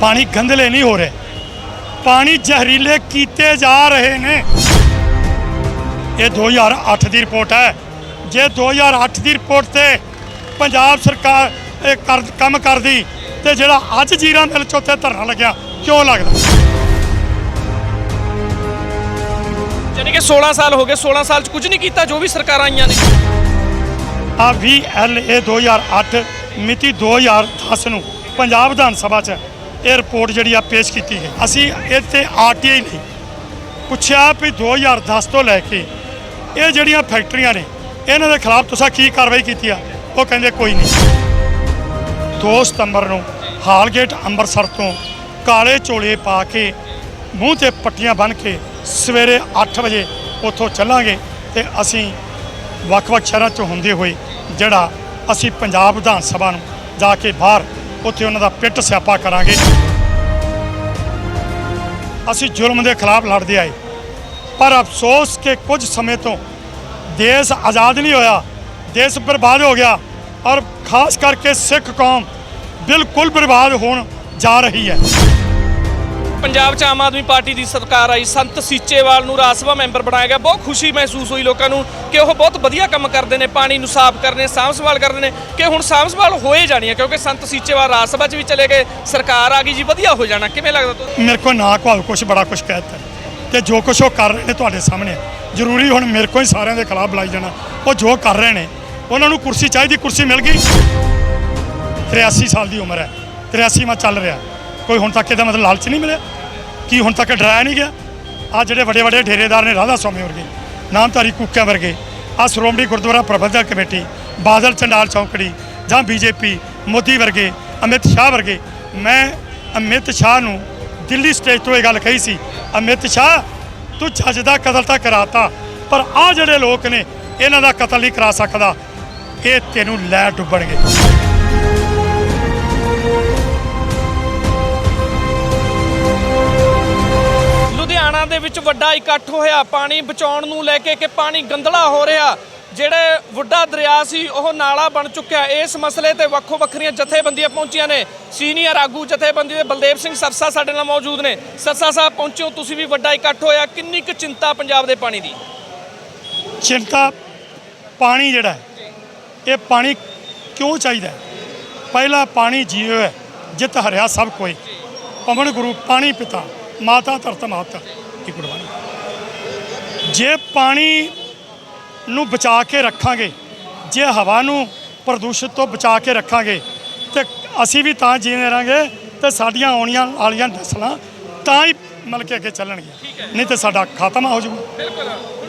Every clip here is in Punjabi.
ਪਾਣੀ ਗੰਦਲੇ ਨਹੀਂ ਹੋ ਰਹੇ। ਪਾਣੀ ਜ਼ਹਿਰੀਲੇ ਕੀਤੇ ਜਾ ਰਹੇ ਨੇ। ਇਹ 2008 ਦੀ ਰਿਪੋਰਟ ਹੈ। ਜੇ 2008 ਦੀ ਰਿਪੋਰਟ ਤੇ ਪੰਜਾਬ ਸਰਕਾਰ ਇਹ ਕੰਮ ਕਰਦੀ ਤੇ ਜਿਹੜਾ ਅੱਜ ਜੀਰਾ ਮਿਲ ਚ ਉੱਥੇ ਧਰਨਾ ਲੱਗਿਆ ਕਿਉਂ ਲੱਗਦਾ? ਯਾਨੀ ਕਿ 16 ਸਾਲ ਹੋ ਗਏ 16 ਸਾਲ ਚ ਕੁਝ ਨਹੀਂ ਕੀਤਾ ਜੋ ਵੀ ਸਰਕਾਰਾਂ ਆਈਆਂ ਨੇ। ਆ VLA 2008 ਮਿਤੀ 2010 ਨੂੰ ਪੰਜਾਬ ਵਿਧਾਨ ਸਭਾ 'ਚ ਇਹ ਰਿਪੋਰਟ ਜਿਹੜੀ ਆ ਪੇਸ਼ ਕੀਤੀ ਗਈ। ਅਸੀਂ ਇੱਥੇ ਆਰਟੀਆਈ ਲਈ ਪੁੱਛਿਆ ਵੀ 2010 ਤੋਂ ਲੈ ਕੇ ਇਹ ਜਿਹੜੀਆਂ ਫੈਕਟਰੀਆਂ ਨੇ, ਇਹਨਾਂ ਦੇ ਖਿਲਾਫ ਤੁਸੀਂ ਕੀ ਕਾਰਵਾਈ ਕੀਤੀ ਆ? ਉਹ ਕਹਿੰਦੇ ਕੋਈ ਨਹੀਂ। 2 ਸਤੰਬਰ ਨੂੰ ਹਾਲਗੇਟ ਅੰਮ੍ਰਿਤਸਰ ਤੋਂ ਕਾਲੇ ਝੋਲੇ ਪਾ ਕੇ ਮੂੰਹ ਤੇ ਪੱਟੀਆਂ ਬੰਨ੍ਹ ਕੇ ਸਵੇਰੇ 8 ਵਜੇ ਉੱਥੋਂ ਚੱਲਾਂਗੇ ਤੇ ਅਸੀਂ ਵੱਖ-ਵੱਖ ਸ਼ਹਿਰਾਂ 'ਚ ਹੁੰਦੇ ਹੋਏ ਜਿਹੜਾ ਅਸੀਂ ਪੰਜਾਬ ਵਿਧਾਨ ਸਭਾ ਨੂੰ ਜਾ ਕੇ ਬਾਹਰ ਉੱਥੇ ਉਹਨਾਂ ਦਾ ਪਿੱਟ ਸਿਆਪਾ ਕਰਾਂਗੇ। ਅਸੀਂ ਜ਼ੁਲਮ ਦੇ ਖਿਲਾਫ ਲੜਦੇ ਆਏ। ਪਰ ਅਫਸੋਸ ਕਿ ਕੁਝ ਸਮੇਂ ਤੋਂ ਦੇਸ਼ ਆਜ਼ਾਦ ਨਹੀਂ ਹੋਇਆ, ਦੇਸ਼ ਬਰਬਾਦ ਹੋ ਗਿਆ ਔਰ ਖਾਸ ਕਰਕੇ ਸਿੱਖ ਕੌਮ ਬਿਲਕੁਲ ਬਰਬਾਦ ਹੋਣ ਜਾ ਰਹੀ ਹੈ। ਪੰਜਾਬ 'ਚ ਆਮ ਆਦਮੀ ਪਾਰਟੀ ਦੀ ਸਰਕਾਰ ਆਈ, ਸੰਤ ਸੀਚੇਵਾਲ ਨੂੰ ਰਾਜ ਸਭਾ ਮੈਂਬਰ ਬਣਾਇਆ ਗਿਆ। ਬਹੁਤ ਖੁਸ਼ੀ ਮਹਿਸੂਸ ਹੋਈ ਲੋਕਾਂ ਨੂੰ ਕਿ ਉਹ ਬਹੁਤ ਵਧੀਆ ਕੰਮ ਕਰਦੇ ਨੇ, ਪਾਣੀ ਨੂੰ ਸਾਫ਼ ਕਰਨੇ, ਸਾਂਭ ਸੰਭਾਲ ਕਰਦੇ ਨੇ, ਕਿ ਹੁਣ ਸਾਂਭ ਸੰਭਾਲ ਹੋਏ ਜਾਣੀ ਹੈ, ਕਿਉਂਕਿ ਸੰਤ ਸੀਚੇਵਾਲ ਰਾਜ ਸਭਾ 'ਚ ਵੀ ਚਲੇ ਗਏ, ਸਰਕਾਰ ਆ ਗਈ ਜੀ, ਵਧੀਆ ਹੋ ਜਾਣਾ। ਕਿਵੇਂ ਲੱਗਦਾ ਤੁਹਾਨੂੰ? ਮੇਰੇ ਕੋਲ ਨਾ ਕੋਲ ਕੁਛ, ਬੜਾ ਕੁਛ ਕਹਿ ਦਿੱਤਾ। ਤੇ ਜੋ ਕੁਛ ਉਹ ਕਰ ਰਹੇ ਨੇ ਤੁਹਾਡੇ ਸਾਹਮਣੇ, ਜ਼ਰੂਰੀ ਹੁਣ ਮੇਰੇ ਕੋਲ ਹੀ ਸਾਰਿਆਂ ਦੇ ਖਿਲਾਫ ਬੁਲਾਈ ਜਾਣਾ। ਉਹ ਜੋ ਕਰ ਰਹੇ ਨੇ, ਉਹਨਾਂ ਨੂੰ ਕੁਰਸੀ ਚਾਹੀਦੀ, ਕੁਰਸੀ ਮਿਲ ਗਈ। 83 ਸਾਲ ਦੀ ਉਮਰ ਹੈ 83 ਮਾ ਚੱਲ ਰਿਹਾ। ਕੋਈ ਹੁਣ ਤੱਕ ਇਹਦਾ ਮਤਲਬ ਲਾਲਚ ਨਹੀਂ ਮਿਲਿਆ? ਕੀ ਹੁਣ ਤੱਕ ਡਰਾਇਆ ਨਹੀਂ ਗਿਆ? ਆ ਜਿਹੜੇ ਵੱਡੇ ਵੱਡੇ ਡੇਰੇਦਾਰ ਨੇ ਰਾਧਾ ਸਵਾਮੀ ਵਰਗੇ, ਨਾਮਧਾਰੀ ਕੁੱਕਿਆਂ ਵਰਗੇ ਆ ਸ਼੍ਰੋਮਣੀ ਗੁਰਦੁਆਰਾ ਪ੍ਰਬੰਧਕ ਕਮੇਟੀ, ਬਾਦਲ ਚੰਡਾਲ ਚੌਂਕੜੀ ਜਾਂ ਬੀਜੇਪੀ, ਮੋਦੀ ਵਰਗੇ, ਅਮਿਤ ਸ਼ਾਹ ਵਰਗੇ, ਮੈਂ ਅਮਿਤ ਸ਼ਾਹ ਨੂੰ ਦਿੱਲੀ ਸਟੇਜ ਤੋਂ ਇਹ ਗੱਲ ਕਹੀ ਸੀ, ਅਮਿਤ ਸ਼ਾਹ, ਤੂੰ ਜੱਜ ਦਾ ਕਤਲ ਤਾਂ ਕਰਾਤਾ, ਪਰ ਆ ਜਿਹੜੇ ਲੋਕ ਨੇ, ਇਹਨਾਂ ਦਾ ਕਤਲ ਨਹੀਂ ਕਰਾ ਸਕਦਾ, ਇਹ ਤੈਨੂੰ ਲੈ ਡੁੱਬਣਗੇ। ਲੁਧਿਆਣਾ ਦੇ ਵਿੱਚ ਵੱਡਾ ਇਕੱਠ ਹੋਇਆ। ਪਾਣੀ ਬਚਾਉਣ ਨੂੰ ਲੈ ਕੇ ਕਿ ਪਾਣੀ ਗੰਦਲਾ ਹੋ ਰਿਹਾ। ਜਿਹੜੇ ਵੱਡਾ ਦਰਿਆ ਸੀ, ਉਹ ਨਾਲਾ ਬਣ ਚੁੱਕਿਆ। ਇਸ ਮਸਲੇ ਤੇ ਵੱਖੋ ਵੱਖਰੀਆਂ ਜਥੇਬੰਦੀਆਂ ਪਹੁੰਚੀਆਂ ਨੇ। ਸੀਨੀਅਰ ਆਗੂ ਜਥੇਬੰਦੀ ਦੇ ਬਲਦੇਵ ਸਿੰਘ ਸਰਸਾ ਸਾਡੇ ਨਾਲ ਮੌਜੂਦ ਨੇ। ਸਰਸਾ ਸਾਹਿਬ, ਪਹੁੰਚੋ। ਤੁਸੀਂ ਵੀ ਵੱਡਾ ਇਕੱਠ ਹੋਇਆ। ਕਿੰਨੀ ਕੁ ਚਿੰਤਾ ਪੰਜਾਬ ਦੇ ਪਾਣੀ ਦੀ? ਚਿੰਤਾ ਪਾਣੀ ਜਿਹੜਾ ਇਹ ਪਾਣੀ ਕਿਉਂ ਚਾਹੀਦਾ ਪਹਿਲਾ ਪਾਣੀ ਜੀਵ ਹੈ, ਜਿਤ ਹਰਿਆ ਸਭ ਕੋਈ। ਪਵਨ ਗੁਰੂ, ਪਾਣੀ ਪਿਤਾ। ਮਾਤਾ ਧਰਤ ਮਾਤਾ ਦੀ ਗੁਰਬਾਣੀ ਜੇ ਪਾਣੀ ਨੂੰ ਬਚਾ ਕੇ ਰੱਖਾਂਗੇ, ਜੇ ਹਵਾ ਨੂੰ ਪ੍ਰਦੂਸ਼ਿਤ ਤੋਂ ਬਚਾ ਕੇ ਰੱਖਾਂਗੇ, ਤੇ ਅਸੀਂ ਵੀ ਤਾਂ ਜੀਵੇਂ ਰਹਾਂਗੇ, ਤੇ ਸਾਡੀਆਂ ਆਉਣੀਆਂ ਵਾਲੀਆਂ ਨਸਲਾਂ ਤਾਂ ਹੀ ਮਤਲਬ ਕਿ ਅੱਗੇ ਚੱਲਣਗੀਆਂ। ਨਹੀਂ ਤੇ ਸਾਡਾ ਖਾਤਮਾ ਹੋ ਜਾਊਗਾ।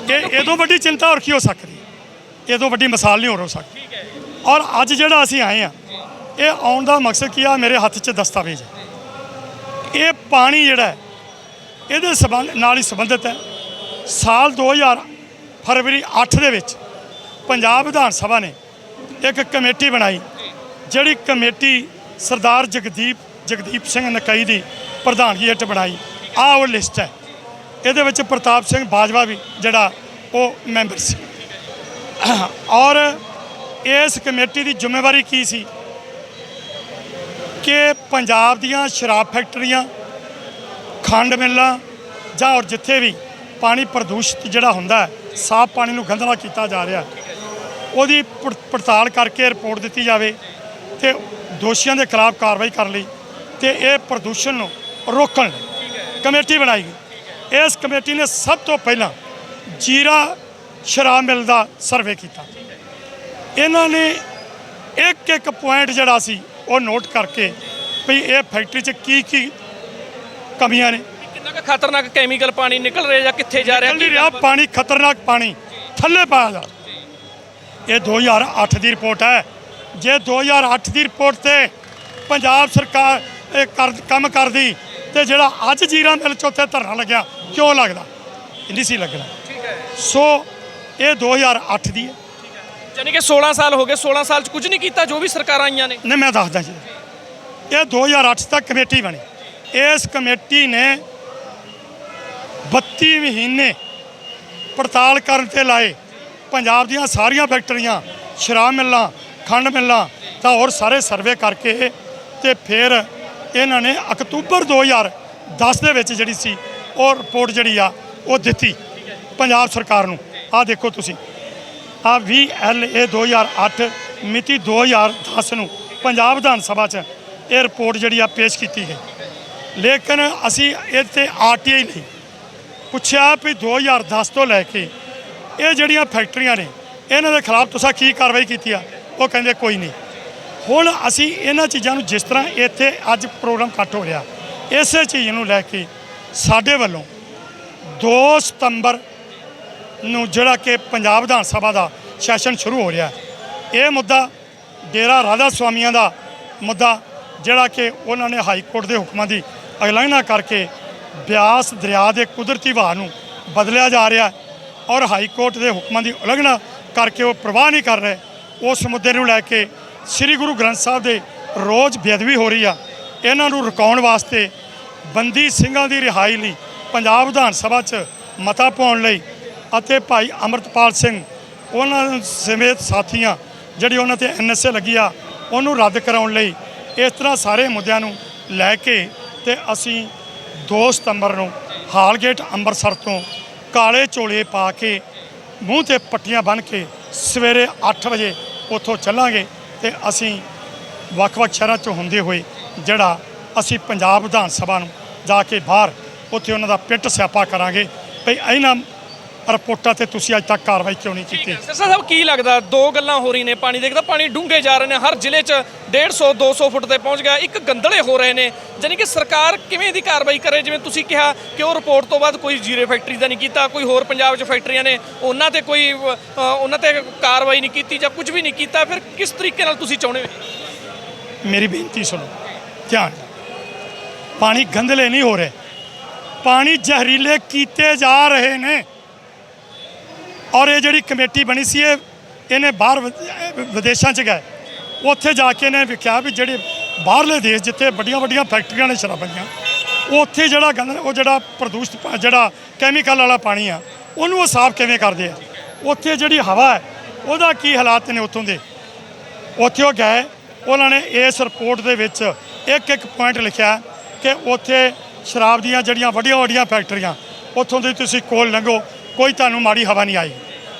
ਇਹ ਤੋਂ ਵੱਡੀ ਚਿੰਤਾ ਹੋਰ ਕੀ ਹੋ ਸਕਦੀ ਇਹ ਤੋਂ ਵੱਡੀ ਮਿਸਾਲ ਨਹੀਂ ਹੋਰ ਹੋ ਸਕਦੀ। ਔਰ ਅੱਜ ਜਿਹੜਾ ਅਸੀਂ ਆਏ ਆ ਇਹ ਆਉਣ ਦਾ ਮਕਸਦ ਕੀ ਆ? ਮੇਰੇ ਹੱਥ 'ਚ ਦਸਤਾਵੇਜ਼ ਹੈ ਇਹ ਪਾਣੀ ਜਿਹੜਾ ਇਹਦੇ ਸਬੰਧ ਨਾਲ ਹੀ ਸੰਬੰਧਿਤ ਹੈ। ਸਾਲ 2000 ਫਰਵਰੀ 8 ਦੇ ਵਿੱਚ ਪੰਜਾਬ ਵਿਧਾਨ ਸਭਾ ਨੇ ਇੱਕ ਕਮੇਟੀ ਬਣਾਈ, ਜਿਹੜੀ ਕਮੇਟੀ ਸਰਦਾਰ ਜਗਦੀਪ ਜਗਦੀਪ ਸਿੰਘ ਨਕਈ ਦੀ ਪ੍ਰਧਾਨਗੀ ਹੇਠ ਬਣਾਈ। ਆਹ ਉਹ ਲਿਸਟ ਹੈ। ਇਹਦੇ ਵਿੱਚ ਪ੍ਰਤਾਪ ਸਿੰਘ ਬਾਜਵਾ ਵੀ ਜਿਹੜਾ ਉਹ ਮੈਂਬਰ ਸੀ। ਔਰ ਇਸ ਕਮੇਟੀ ਦੀ ਜ਼ਿੰਮੇਵਾਰੀ ਕੀ ਸੀ? ਕਿ ਪੰਜਾਬ ਦੀਆਂ ਸ਼ਰਾਬ ਫੈਕਟਰੀਆਂ ਖੰਡ ਮਿੱਲਾਂ ਜਾਂ ਔਰ ਜਿੱਥੇ ਵੀ ਪਾਣੀ ਪ੍ਰਦੂਸ਼ਿਤ ਜਿਹੜਾ ਹੁੰਦਾ ਸਾਫ਼ ਪਾਣੀ ਨੂੰ ਗੰਦਲਾ ਕੀਤਾ ਜਾ ਰਿਹਾ ਉਹਦੀ ਪੜ- ਪੜਤਾਲ ਕਰਕੇ ਰਿਪੋਰਟ ਦਿੱਤੀ ਜਾਵੇ ਤੇ ਦੋਸ਼ੀਆਂ ਦੇ ਖਿਲਾਫ ਕਾਰਵਾਈ ਕਰਨ ਲਈ ਤੇ ਇਹ ਪ੍ਰਦੂਸ਼ਣ ਨੂੰ ਰੋਕਣ ਲਈ ਕਮੇਟੀ ਬਣਾਈ ਗਈ। ਇਸ ਕਮੇਟੀ ਨੇ ਸਭ ਤੋਂ ਪਹਿਲਾਂ ਜੀਰਾ ਸ਼ਰਾਬ ਮਿਲ ਦਾ ਸਰਵੇ ਕੀਤਾ। ਇਹਨਾਂ ਨੇ ਇੱਕ ਇੱਕ ਪੁਆਇੰਟ ਜਿਹੜਾ ਸੀ ਉਹ ਨੋਟ ਕਰਕੇ ਵੀ ਇਹ ਫੈਕਟਰੀ 'ਚ ਕੀ ਕੀ ਕਮੀਆਂ ਨੇ। ਕਿੰਨਾ ਕੁ ਖਤਰਨਾਕ ਕੈਮੀਕਲ ਪਾਣੀ ਨਿਕਲ ਰਿਹਾ ਜਾਂ ਕਿੱਥੇ ਜਾ ਰਿਹਾ? ਨਹੀਂ ਰਿਹਾ ਪਾਣੀ ਖਤਰਨਾਕ ਪਾਣੀ। ਥੱਲੇ ਪਾਇਆ ਜਾ। ਇਹ 2008 ਦੀ ਰਿਪੋਰਟ ਹੈ। ਜੇ 2008 ਦੀ ਰਿਪੋਰਟ ਤੇ ਪੰਜਾਬ ਸਰਕਾਰ ਇਹ ਕੰਮ ਕਰਦੀ ਤੇ ਜਿਹੜਾ ਅੱਜ ਜੀਰਾ ਮਿਲ ਚ ਉੱਥੇ ਧਰਨਾ ਲੱਗਿਆ ਕਿਉਂ ਲੱਗਦਾ? ਨਹੀਂ ਸੀ ਲੱਗਣਾ। ਸੋ ਇਹ 2008 ਦੀ ਹੈ। ਯਾਨੀ ਕਿ 16 ਸਾਲ ਹੋ ਗਏ 16 ਸਾਲ ਚ ਕੁਝ ਨਹੀਂ ਕੀਤਾ ਜੋ ਵੀ ਸਰਕਾਰਾਂ ਆਈਆਂ ਨੇ। ਨਹੀਂ ਮੈਂ ਦੱਸਦਾ ਜੀ। ਇਹ 2008 ਤੱਕ ਕਮੇਟੀ ਬਣੀ। ਇਸ ਕਮੇਟੀ ਨੇ 32 ਮਹੀਨੇ ਪੜਤਾਲ ਕਰਨ ਤੇ ਲਾਏ। ਪੰਜਾਬ ਦੀਆਂ ਸਾਰੀਆਂ ਫੈਕਟਰੀਆਂ, ਸ਼ਰਾਬ ਮਿੱਲਾਂ, ਖੰਡ ਮਿੱਲਾਂ ਤਾਂ ਹੋਰ ਸਾਰੇ ਸਰਵੇ ਕਰਕੇ ਤੇ ਫਿਰ ਇਹਨਾਂ ਨੇ ਅਕਤੂਬਰ 2010 ਦੇ ਵਿੱਚ ਜਿਹੜੀ ਸੀ ਉਹ ਰਿਪੋਰਟ ਜਿਹੜੀ ਆ ਉਹ ਦਿੱਤੀ ਪੰਜਾਬ ਸਰਕਾਰ ਨੂੰ। ਆਹ ਦੇਖੋ ਤੁਸੀਂ। ਆ 20 ਐਲ ਏ 2008 ਮਿਤੀ 2010 ਨੂੰ ਪੰਜਾਬ ਵਿਧਾਨ ਸਭਾ 'ਚ ਇਹ ਰਿਪੋਰਟ ਜਿਹੜੀ ਆ ਪੇਸ਼ ਕੀਤੀ ਗਈ। ਲੇਕਿਨ ਅਸੀਂ ਇਹ ਤੇ ਆਰਟੀਆਈ ਲਈ ਪੁੱਛਿਆ ਵੀ 2010 ਤੋਂ ਲੈ ਕੇ ਇਹ ਜਿਹੜੀਆਂ ਫੈਕਟਰੀਆਂ ਨੇ, ਇਹਨਾਂ ਦੇ ਖਿਲਾਫ ਤੁਸੀਂ ਕੀ ਕਾਰਵਾਈ ਕੀਤੀ ਆ? ਉਹ ਕਹਿੰਦੇ ਕੋਈ ਨਹੀਂ। ਹੁਣ ਅਸੀਂ ਇਹਨਾਂ ਚੀਜ਼ਾਂ ਨੂੰ ਜਿਸ ਤਰ੍ਹਾਂ ਇੱਥੇ ਅੱਜ ਪ੍ਰੋਗਰਾਮ ਕੱਟ ਹੋ ਰਿਹਾ, ਇਸੇ ਚੀਜ਼ ਨੂੰ ਲੈ ਕੇ ਸਾਡੇ ਵੱਲੋਂ 2 ਸਤੰਬਰ ਨੂੰ ਜਿਹੜਾ ਕਿ ਪੰਜਾਬ ਵਿਧਾਨ ਸਭਾ ਦਾ ਸੈਸ਼ਨ ਸ਼ੁਰੂ ਹੋ ਰਿਹਾ, ਇਹ ਮੁੱਦਾ ਡੇਰਾ ਰਾਧਾ ਸੁਆਮੀਆਂ ਦਾ ਮੁੱਦਾ ਜਿਹੜਾ ਕਿ ਉਹਨਾਂ ਨੇ ਹਾਈ ਕੋਰਟ ਦੇ ਹੁਕਮਾਂ ਦੀ ਅਗਲਾਈਨਾ ਕਰਕੇ ਬਿਆਸ ਦਰਿਆ ਦੇ ਕੁਦਰਤੀ ਵਹਾਅ ਨੂੰ ਬਦਲਿਆ ਜਾ ਰਿਹਾ ਔਰ ਹਾਈ ਕੋਰਟ ਦੇ ਹੁਕਮਾਂ ਦੀ ਉਲੰਘਣਾ ਕਰਕੇ ਉਹ ਪ੍ਰਵਾਹ ਨਹੀਂ ਕਰ ਰਹੇ, ਉਸ ਮੁੱਦੇ ਨੂੰ ਲੈ ਕੇ ਸ੍ਰੀ ਗੁਰੂ ਗ੍ਰੰਥ ਸਾਹਿਬ ਦੇ ਰੋਜ਼ ਬੇਅਦਬੀ ਹੋ ਰਹੀ ਆ। ਇਹਨਾਂ ਨੂੰ ਰੁਕਾਉਣ ਵਾਸਤੇ ਬੰਦੀ ਸਿੰਘਾਂ ਦੀ ਰਿਹਾਈ ਲਈ ਪੰਜਾਬ ਵਿਧਾਨ ਸਭਾ 'ਚ ਮਤਾ ਪਾਉਣ ਲਈ ਅਤੇ ਭਾਈ ਅਮਰਤਪਾਲ ਸਿੰਘ, ਉਹਨਾਂ ਸਮੇਤ ਸਾਥੀਆਂ, ਜਿਹੜੀ ਉਹਨਾਂ ਤੇ ਐਨਐਸਏ ਲੱਗੀ ਆ, ਉਹਨੂੰ ਰੱਦ ਕਰਾਉਣ ਲਈ ਇਸ ਤਰ੍ਹਾਂ ਸਾਰੇ ਮੁੱਦਿਆਂ ਨੂੰ ਲੈ ਕੇ ਤੇ ਅਸੀਂ 2 ਸਤੰਬਰ ਨੂੰ ਹਾਲਗੇਟ ਅੰਮ੍ਰਿਤਸਰ ਤੋਂ ਕਾਲੇ ਝੋਲੇ ਪਾ ਕੇ ਮੂੰਹ ਤੇ ਪੱਟੀਆਂ ਬੰਨ੍ਹ ਕੇ ਸਵੇਰੇ 8 ਵਜੇ ਉੱਥੋਂ ਚੱਲਾਂਗੇ ਤੇ ਅਸੀਂ ਵੱਖ-ਵੱਖ ਸ਼ਹਿਰਾਂ 'ਚੋਂ ਹੁੰਦੇ ਹੋਏ ਜਿਹੜਾ ਅਸੀਂ ਪੰਜਾਬ ਵਿਧਾਨ ਸਭਾ ਨੂੰ ਜਾ ਕੇ ਬਾਹਰ ਉੱਥੇ ਉਹਨਾਂ ਦਾ ਪਿੱਟ ਸਿਆਪਾ ਕਰਾਂਗੇ। ਭਈ ਇਹਨਾਂ ਰਿਪੋਰਟਾਂ ਤੇ ਤੁਸੀਂ ਅੱਜ ਤੱਕ ਕਾਰਵਾਈ ਕਿਉਂ ਨਹੀਂ ਕੀਤੀ? ਸਿਰਸਾ ਸਾਹਿਬ ਕੀ ਲੱਗਦਾ? ਦੋ ਗੱਲਾਂ ਹੋ ਰਹੀ ਨੇ ਪਾਣੀ ਦੇ ਇੱਕ ਤਾਂ ਪਾਣੀ ਡੂੰਘੇ ਜਾ ਰਹੇ ਨੇ ਹਰ ਜ਼ਿਲ੍ਹੇ 'ਚ 150 200 ਫੁੱਟ ਤੇ ਪਹੁੰਚ ਗਿਆ। ਇੱਕ ਗੰਦਲੇ ਹੋ ਰਹੇ ਨੇ ਜਾਨੀ ਕਿ ਸਰਕਾਰ ਕਿਵੇਂ ਦੀ ਕਾਰਵਾਈ ਕਰੇ? ਜਿਵੇਂ ਤੁਸੀਂ ਕਿਹਾ ਕਿ ਉਹ ਰਿਪੋਰਟ ਤੋਂ ਬਾਅਦ ਕੋਈ ਜੀਰੇ ਫੈਕਟਰੀ ਦਾ ਨਹੀਂ ਕੀਤਾ ਕੋਈ ਹੋਰ ਪੰਜਾਬ 'ਚ ਫੈਕਟਰੀਆਂ ਨੇ ਉਹਨਾਂ ਤੇ ਕੋਈ ਅ, ਉਹਨਾਂ ਤੇ ਕਾਰਵਾਈ ਨਹੀਂ ਕੀਤੀ ਜਾਂ ਕੁਝ ਵੀ ਨਹੀਂ ਕੀਤਾ। ਫਿਰ ਕਿਸ ਤਰੀਕੇ ਨਾਲ ਤੁਸੀਂ ਚਾਹੁੰਦੇ ਹੋ? ਮੇਰੀ ਬੇਨਤੀ ਸੁਣੋ ਧਿਆਨ ਨਾਲ। ਪਾਣੀ ਗੰਦਲੇ ਨਹੀਂ ਹੋ ਰਹੇ। ਪਾਣੀ ਜ਼ਹਿਰੀਲੇ ਕੀਤੇ ਜਾ ਰਹੇ ਨੇ। ਔਰ ਇਹ ਜਿਹੜੀ ਕਮੇਟੀ ਬਣੀ ਸੀ, ਇਹ ਇਹਨੇ ਬਾਹਰ ਵਿਦੇਸ਼ਾਂ 'ਚ ਗਏ। ਉੱਥੇ ਜਾ ਕੇ ਇਹਨੇ ਵੇਖਿਆ ਵੀ ਜਿਹੜੇ ਬਾਹਰਲੇ ਦੇਸ਼ ਜਿੱਥੇ ਵੱਡੀਆਂ ਵੱਡੀਆਂ ਫੈਕਟਰੀਆਂ ਨੇ ਸ਼ਰਾਬਾਂ ਦੀਆਂ ਉੱਥੇ ਜਿਹੜਾ ਗੰਦ ਉਹ ਜਿਹੜਾ ਪ੍ਰਦੂਸ਼ਿਤ ਜਿਹੜਾ ਕੈਮੀਕਲ ਵਾਲਾ ਪਾਣੀ ਆ, ਉਹਨੂੰ ਉਹ ਸਾਫ਼ ਕਿਵੇਂ ਕਰਦੇ ਆ? ਉੱਥੇ ਜਿਹੜੀ ਹਵਾ ਹੈ, ਉਹਦਾ ਕੀ ਹਾਲਾਤ ਨੇ ਉੱਥੋਂ ਦੇ? ਉੱਥੇ ਉਹ ਗਏ, ਉਹਨਾਂ ਨੇ ਇਸ ਰਿਪੋਰਟ ਦੇ ਵਿੱਚ ਇੱਕ ਇੱਕ ਪੁਆਇੰਟ ਲਿਖਿਆ ਕਿ ਉੱਥੇ ਸ਼ਰਾਬ ਦੀਆਂ ਜਿਹੜੀਆਂ ਵੱਡੀਆਂ ਵੱਡੀਆਂ ਫੈਕਟਰੀਆਂ, ਉੱਥੋਂ ਦੀ ਤੁਸੀਂ ਕੋਲ ਲੰਘੋ ਕੋਈ ਤੁਹਾਨੂੰ ਮਾੜੀ ਹਵਾ ਨਹੀਂ ਆਈ।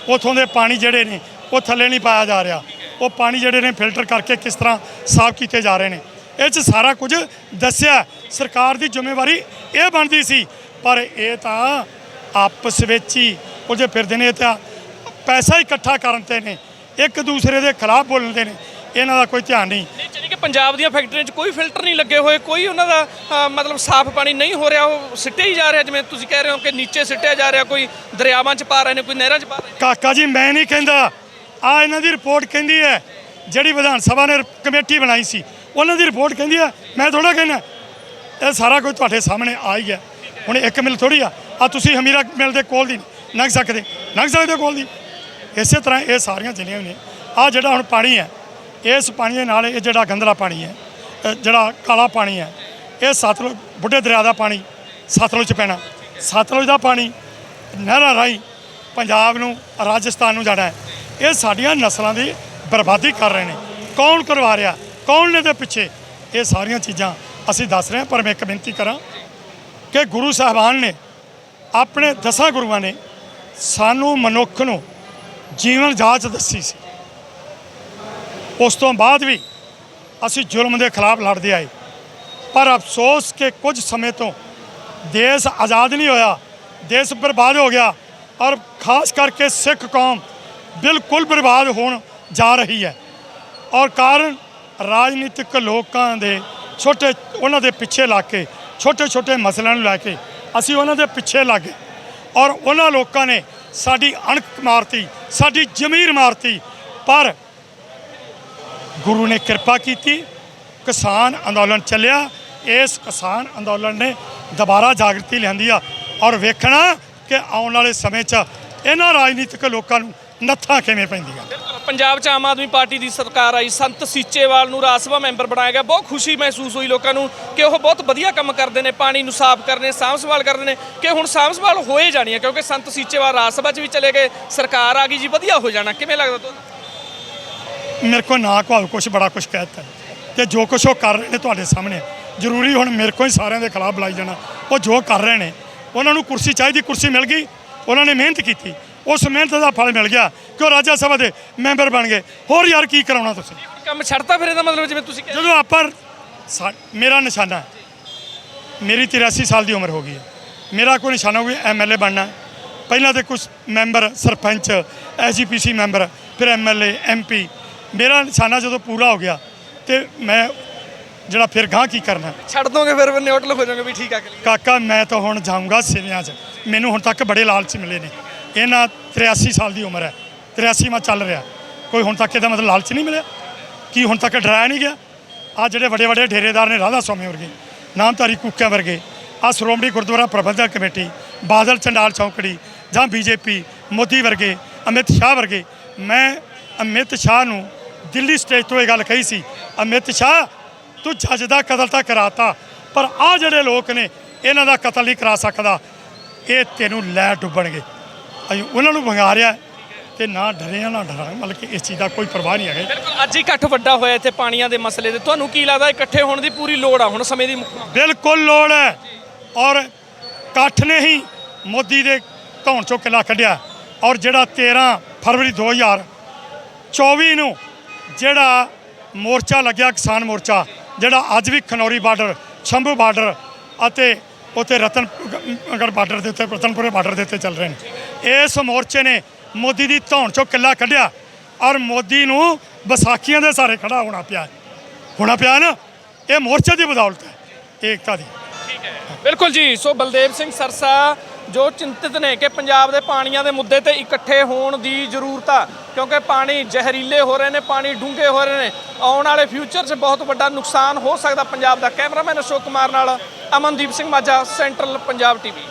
ਉੱਥੋਂ ਦੇ ਪਾਣੀ ਜਿਹੜੇ ਨੇ, ਉਹ ਥੱਲੇ ਨਹੀਂ ਪਾਇਆ ਜਾ ਰਿਹਾ। ਉਹ ਪਾਣੀ ਜਿਹੜੇ ਨੇ ਫਿਲਟਰ ਕਰਕੇ ਕਿਸ ਤਰ੍ਹਾਂ ਸਾਫ਼ ਕੀਤੇ ਜਾ ਰਹੇ ਨੇ। ਇਹ 'ਚ ਸਾਰਾ ਕੁਝ ਦੱਸਿਆ। ਸਰਕਾਰ ਦੀ ਜ਼ਿੰਮੇਵਾਰੀ ਇਹ ਬਣਦੀ ਸੀ। ਪਰ ਇਹ ਤਾਂ ਆਪਸ ਵਿੱਚ ਹੀ ਉਹ ਜੇ ਫਿਰਦੇ ਨੇ। ਤਾਂ ਪੈਸਾ ਇਕੱਠਾ ਕਰਨ ਤੇ ਨੇ। ਇੱਕ ਦੂਸਰੇ ਦੇ ਖਿਲਾਫ ਬੋਲਦੇ ਨੇ। ਇਹਨਾਂ ਦਾ ਕੋਈ ਧਿਆਨ ਨਹੀਂ। ਪੰਜਾਬ ਦੀਆਂ ਫੈਕਟਰੀਆਂ 'ਚ ਕੋਈ ਫਿਲਟਰ ਨਹੀਂ ਲੱਗੇ ਹੋਏ, ਕੋਈ ਉਹਨਾਂ ਦਾ ਮਤਲਬ ਸਾਫ਼ ਪਾਣੀ ਨਹੀਂ ਹੋ ਰਿਹਾ, ਉਹ ਸਿੱਟੇ ਹੀ ਜਾ ਰਿਹਾ, ਜਿਵੇਂ ਤੁਸੀਂ ਕਹਿ ਰਹੇ ਹੋ ਕਿ ਨੀਚੇ ਸਿੱਟਿਆ ਜਾ ਰਿਹਾ, ਕੋਈ ਦਰਿਆਵਾਂ 'ਚ ਪਾ ਰਹੇ ਨੇ, ਕੋਈ ਨਹਿਰਾਂ 'ਚ ਪਾ ਰਹੇ ਨੇ। ਕਾਕਾ ਜੀ, ਮੈਂ ਨਹੀਂ ਕਹਿੰਦਾ, ਆ ਇਹਨਾਂ ਦੀ ਰਿਪੋਰਟ ਕਹਿੰਦੀ ਹੈ, ਜਿਹੜੀ ਵਿਧਾਨ ਸਭਾ ਨੇ ਕਮੇਟੀ ਬਣਾਈ ਸੀ, ਉਹਨਾਂ ਦੀ ਰਿਪੋਰਟ ਕਹਿੰਦੀ ਹੈ, ਮੈਂ ਥੋੜਾ ਕਹਿੰਦਾ, ਇਹ ਸਾਰਾ ਕੁਝ ਤੁਹਾਡੇ ਸਾਹਮਣੇ ਆ ਹੀ ਗਿਆ, ਹੁਣ ਇੱਕ ਮਿਲ ਥੋੜੀ ਆ ਆ ਤੁਸੀਂ ਹਮੀਰਾ ਮਿਲ ਦੇ ਕੋਲ ਦੀ ਲੰਘ ਸਕਦੇ ਲੰਘ ਸਕਦੇ ਕੋਲ ਦੀ, ਇਸੇ ਤਰ੍ਹਾਂ ਇਹ ਸਾਰੀਆਂ ਜ਼ਿਲ੍ਹਿਆਂ ਨੇ, ਆ ਜਿਹੜਾ ਹੁਣ ਪਾਣੀ ਹੈ ਇਸ ਪਾਣੀ ਦੇ ਨਾਲ ਇਹ ਜਿਹੜਾ ਗੰਦਲਾ ਪਾਣੀ ਹੈ ਅ, ਜਿਹੜਾ ਕਾਲਾ ਪਾਣੀ ਹੈ ਇਹ ਸਤਲੁਜ ਬੁੱਢੇ ਦਰਿਆ ਦਾ ਪਾਣੀ ਸਤਲੁਜ ਚ ਪੈਣਾ। ਸਤਲੁਜ ਦਾ ਪਾਣੀ ਨਹਿਰਾਂ ਰਾਹੀਂ ਪੰਜਾਬ ਨੂੰ ਰਾਜਸਥਾਨ ਨੂੰ ਜਾਣਾ ਹੈ। ਇਹ ਸਾਡੀਆਂ ਨਸਲਾਂ ਦੀ ਬਰਬਾਦੀ ਕਰ ਰਹੇ ਨੇ। ਕੌਣ ਕਰਵਾ ਰਿਹਾ? ਕੌਣ ਨੇ ਦੇ ਪਿੱਛੇ? ਇਹ ਸਾਰੀਆਂ ਚੀਜ਼ਾਂ ਅਸੀਂ ਦੱਸ ਰਹੇ ਹਾਂ ਪਰ ਮੈਂ ਇੱਕ ਬੇਨਤੀ ਕਰਾਂ ਕਿ ਗੁਰੂ ਸਾਹਿਬਾਨ ਨੇ ਆਪਣੇ ਦਸਾਂ ਗੁਰੂਆਂ ਨੇ ਸਾਨੂੰ ਮਨੁੱਖ ਨੂੰ ਜੀਵਨ ਜਾਚ ਦੱਸੀ ਸੀ। ਉਸ ਤੋਂ ਬਾਅਦ ਵੀ ਅਸੀਂ ਜ਼ੁਲਮ ਦੇ ਖਿਲਾਫ ਲੜਦੇ ਆਏ। ਪਰ ਅਫਸੋਸ ਕਿ ਕੁਝ ਸਮੇਂ ਤੋਂ ਦੇਸ਼ ਆਜ਼ਾਦ ਨਹੀਂ ਹੋਇਆ, ਦੇਸ਼ ਬਰਬਾਦ ਹੋ ਗਿਆ ਔਰ ਖਾਸ ਕਰਕੇ ਸਿੱਖ ਕੌਮ ਬਿਲਕੁਲ ਬਰਬਾਦ ਹੋਣ ਜਾ ਰਹੀ ਹੈ। ਔਰ ਕਾਰਨ ਰਾਜਨੀਤਿਕ ਲੋਕਾਂ ਦੇ ਛੋਟੇ, ਉਹਨਾਂ ਦੇ ਪਿੱਛੇ ਲੱਗ ਕੇ, ਛੋਟੇ ਛੋਟੇ ਮਸਲਿਆਂ ਨੂੰ ਲੈ ਕੇ ਅਸੀਂ ਉਹਨਾਂ ਦੇ ਪਿੱਛੇ ਲੱਗ ਗਏ। ਔਰ ਉਹਨਾਂ ਲੋਕਾਂ ਨੇ ਸਾਡੀ ਅਣਖ ਮਾਰਤੀ, ਸਾਡੀ ਜ਼ਮੀਰ ਮਾਰਤੀ, ਪਰ ਗੁਰੂ ਨੇ ਕਿਰਪਾ ਕੀਤੀ, ਕਿਸਾਨ ਅੰਦੋਲਨ ਚੱਲਿਆ, ਇਸ ਕਿਸਾਨ ਅੰਦੋਲਨ ਨੇ ਦੁਬਾਰਾ ਜਾਗਰਤੀ ਲਿਆਂਦੀ ਆ। ਔਰ ਵੇਖਣਾ ਕਿ ਆਉਣ ਵਾਲੇ ਸਮੇਂ 'ਚ ਇਹਨਾਂ ਰਾਜਨੀਤਿਕ ਲੋਕਾਂ ਨੂੰ ਨੱਥਾਂ ਕਿਵੇਂ ਪੈਂਦੀਆਂ। ਪੰਜਾਬ 'ਚ ਆਮ ਆਦਮੀ ਪਾਰਟੀ ਦੀ ਸਰਕਾਰ ਆਈ, ਸੰਤ ਸੀਚੇਵਾਲ ਨੂੰ ਰਾਜ ਸਭਾ ਮੈਂਬਰ ਬਣਾਇਆ ਗਿਆ। ਬਹੁਤ ਖੁਸ਼ੀ ਮਹਿਸੂਸ ਹੋਈ ਲੋਕਾਂ ਨੂੰ ਕਿ ਉਹ ਬਹੁਤ ਵਧੀਆ ਕੰਮ ਕਰਦੇ ਨੇ, ਪਾਣੀ ਨੂੰ ਸਾਫ਼ ਕਰਨੇ, ਸਾਂਭ ਸੰਭਾਲ ਕਰਦੇ ਨੇ, ਕਿ ਹੁਣ ਸਾਂਭ ਸੰਭਾਲ ਹੋਏ ਜਾਣੀ ਹੈ, ਕਿਉਂਕਿ ਸੰਤ ਸੀਚੇਵਾਲ ਰਾਜ ਸਭਾ 'ਚ ਵੀ ਚਲੇ ਗਏ, ਸਰਕਾਰ ਆ ਗਈ ਜੀ, ਵਧੀਆ ਹੋ ਜਾਣਾ, ਕਿਵੇਂ ਲੱਗਦਾ ਤੁਹਾਨੂੰ? ਮੇਰੇ ਕੋਲ ਨਾ ਕੋ ਕੁਛ ਬੜਾ ਕੁਛ ਕਹਿਤਾ ਤੇ ਜੋ ਕੁਛ ਉਹ ਕਰ ਰਹੇ ਨੇ ਤੁਹਾਡੇ ਸਾਹਮਣੇ ਜ਼ਰੂਰੀ ਹੁਣ ਮੇਰੇ ਕੋਲ ਹੀ ਸਾਰਿਆਂ ਦੇ ਖਿਲਾਫ ਬੁਲਾਈ ਜਾਣਾ। ਉਹ ਜੋ ਕਰ ਰਹੇ ਨੇ ਉਹਨਾਂ ਨੂੰ ਕੁਰਸੀ ਚਾਹੀਦੀ ਕੁਰਸੀ ਮਿਲ ਗਈ ਉਹਨਾਂ ਨੇ ਮਿਹਨਤ ਕੀਤੀ। ਉਸ ਮਿਹਨਤ ਦਾ ਫਲ ਮਿਲ ਗਿਆ ਕਿ ਉਹ ਰਾਜ ਸਭਾ ਦੇ ਮੈਂਬਰ ਬਣ ਗਏ। ਹੋਰ ਯਾਰ ਕੀ ਕਰਾਉਣਾ ਤੁਸੀਂ? ਕੰਮ ਛੱਡਤਾ ਫਿਰ ਇਹਦਾ ਮਤਲਬ ਜਿਵੇਂ ਤੁਸੀਂ ਕਹਿੰਦੇ ਜਦੋਂ ਆਪਾਂ ਮੇਰਾ ਨਿਸ਼ਾਨਾ ਹੈ ਮੇਰੀ 83 ਸਾਲ ਦੀ ਉਮਰ ਹੋ ਗਈ ਹੈ। ਮੇਰਾ ਕੋਈ ਨਿਸ਼ਾਨਾ ਹੋਵੇ ਐਮਐਲਏ ਬਣਨਾ। ਹੈ। ਪਹਿਲਾਂ ਤੇ ਕੁਝ ਮੈਂਬਰ ਸਰਪੰਚ ਐਸਜੀਪੀਸੀ ਮੈਂਬਰ ਫਿਰ ਐਮਐਲਏ ਐਮਪੀ ਮੇਰਾ ਨਿਸ਼ਾਨਾ ਜਦੋਂ ਪੂਰਾ ਹੋ ਗਿਆ ਤੇ ਮੈਂ ਜਿਹੜਾ ਫਿਰ ਗਾਂ ਕੀ ਕਰਨਾ? ਛੱਡ ਦੋਗੇ ਫਿਰ ਫਿਰ ਨਿਊਟਰਲ ਹੋ ਜਾਓਗੇ ਵੀ ਠੀਕ ਆ ਕਾਕਾ ਮੈਂ ਤਾਂ ਹੁਣ ਜਾਊਂਗਾ ਸਿਵਿਆਂ 'ਚ। ਮੈਨੂੰ ਹੁਣ ਤੱਕ ਬੜੇ ਲਾਲਚ ਮਿਲੇ ਨੇ। ਇਹਨਾਂ 83 ਸਾਲ ਦੀ ਉਮਰ ਹੈ। 83 ਮਾ ਚੱਲ ਰਿਹਾ। ਕੋਈ ਹੁਣ ਤੱਕ ਇਹਦਾ ਮਤਲਬ ਲਾਲਚ ਨਹੀਂ ਮਿਲਿਆ? ਕੀ ਹੁਣ ਤੱਕ ਡਰਾਇਆ ਨਹੀਂ ਗਿਆ? ਆ ਜਿਹੜੇ ਵੱਡੇ ਵੱਡੇ ਡੇਰੇਦਾਰ ਨੇ ਰਾਧਾ ਸਵਾਮੀ ਵਰਗੇ ਨਾਮਧਾਰੀ ਕੁੱਕਿਆਂ ਵਰਗੇ ਆ ਸ਼੍ਰੋਮਣੀ ਗੁਰਦੁਆਰਾ ਪ੍ਰਬੰਧਕ ਕਮੇਟੀ ਬਾਦਲ ਚੰਡਾਲ ਚੌਕੜੀ ਜਾਂ ਬੀਜੇਪੀ ਮੋਦੀ ਵਰਗੇ ਅਮਿਤ ਸ਼ਾਹ ਵਰਗੇ ਮੈਂ ਅਮਿਤ ਸ਼ਾਹ ਨੂੰ ਦਿੱਲੀ ਸਟੇਜ ਤੋਂ ਇਹ ਗੱਲ ਕਹੀ ਸੀ ਅਮਿਤ ਸ਼ਾਹ ਤੂੰ ਜੱਜ ਦਾ ਕਤਲ ਤਾਂ ਕਰਾਤਾ ਪਰ ਆ ਜਿਹੜੇ ਲੋਕ ਨੇ ਇਹਨਾਂ ਦਾ ਕਤਲ ਨਹੀਂ ਕਰਾ ਸਕਦਾ। ਇਹ ਤੈਨੂੰ ਲੈ ਡੁੱਬਣਗੇ ਅਸੀਂ ਉਹਨਾਂ ਨੂੰ ਵੰਗਾਰਿਆ ਤੇ ਨਾ ਡਰਿਆ ਨਾ ਡਰਾਂ ਮਤਲਬ ਕਿ ਇਸ ਚੀਜ਼ ਦਾ ਕੋਈ ਪਰਵਾਹ ਨਹੀਂ ਹੈਗਾ। ਬਿਲਕੁਲ ਅੱਜ ਹੀ ਇਕੱਠ ਵੱਡਾ ਹੋਇਆ ਇੱਥੇ ਪਾਣੀਆਂ ਦੇ ਮਸਲੇ ਤੇ। ਤੁਹਾਨੂੰ ਕੀ ਲੱਗਦਾ ਇਕੱਠੇ ਹੋਣ ਦੀ ਪੂਰੀ ਲੋੜ ਆ ਹੁਣ ਸਮੇਂ ਦੀ ਮੁੱਖ ਮੰਗ ਬਿਲਕੁਲ ਲੋੜ ਹੈ। ਔਰ ਇਕੱਠ ਨੇ ਹੀ ਮੋਦੀ ਦੇ ਧੌਣ ਚੋਂ ਕਿਲਾ ਕੱਢਿਆ। ਔਰ ਜਿਹੜਾ 13 ਫਰਵਰੀ 2024 ਨੂੰ ਜਿਹੜਾ ਮੋਰਚਾ ਲੱਗਿਆ ਕਿਸਾਨ ਮੋਰਚਾ, ਜਿਹੜਾ ਅੱਜ ਵੀ ਖਨੌਰੀ ਬਾਰਡਰ, ਸ਼ੰਭੂ ਬਾਰਡਰ ਅਤੇ ਉੱਥੇ ਰਤਨਗੜ ਬਾਰਡਰ ਦੇ ਉੱਤੇ, ਰਤਨਪੁਰੇ ਬਾਰਡਰ ਦੇ ਉੱਤੇ ਚੱਲ ਰਹੇ ਨੇ। ਇਸ ਮੋਰਚੇ ਨੇ ਮੋਦੀ ਦੀ ਧੌਣ ਚੋਂ ਕਿੱਲਾ ਕੱਢਿਆ ਔਰ ਮੋਦੀ ਨੂੰ ਵਿਸਾਖੀਆਂ ਦੇ ਸਾਰੇ ਖੜਾ ਹੋਣਾ ਪਿਆ। ਹੋਣਾ ਪਿਆ ਨਾ? ਇਹ ਮੋਰਚੇ ਦੀ ਬਦੌਲਤ ਹੈ, ਏਕਤਾ ਦੀ। ਬਿਲਕੁਲ ਜੀ। ਸੋ ਬਲਦੇਵ ਸਿੰਘ ਸਰਸਾ ਜੋ ਚਿੰਤਿਤ ਨੇ ਕਿ ਪੰਜਾਬ ਦੇ ਪਾਣੀਆਂ ਦੇ ਮੁੱਦੇ ਤੇ ਇਕੱਠੇ ਹੋਣ ਦੀ ਜ਼ਰੂਰਤ ਆ, ਕਿਉਂਕਿ ਪਾਣੀ ਜ਼ਹਿਰੀਲੇ ਹੋ ਰਹੇ ਨੇ, ਪਾਣੀ ਡੂੰਘੇ ਹੋ ਰਹੇ ਨੇ, ਆਉਣ ਵਾਲੇ ਫਿਊਚਰ 'ਚ ਬਹੁਤ ਵੱਡਾ ਨੁਕਸਾਨ ਹੋ ਸਕਦਾ ਪੰਜਾਬ ਦਾ। ਕੈਮਰਾਮੈਨ ਅਸ਼ੋਕ ਕੁਮਾਰ ਨਾਲ ਅਮਨਦੀਪ ਸਿੰਘ ਮਾਝਾ, ਸੈਂਟਰਲ ਪੰਜਾਬ ਟੀਵੀ।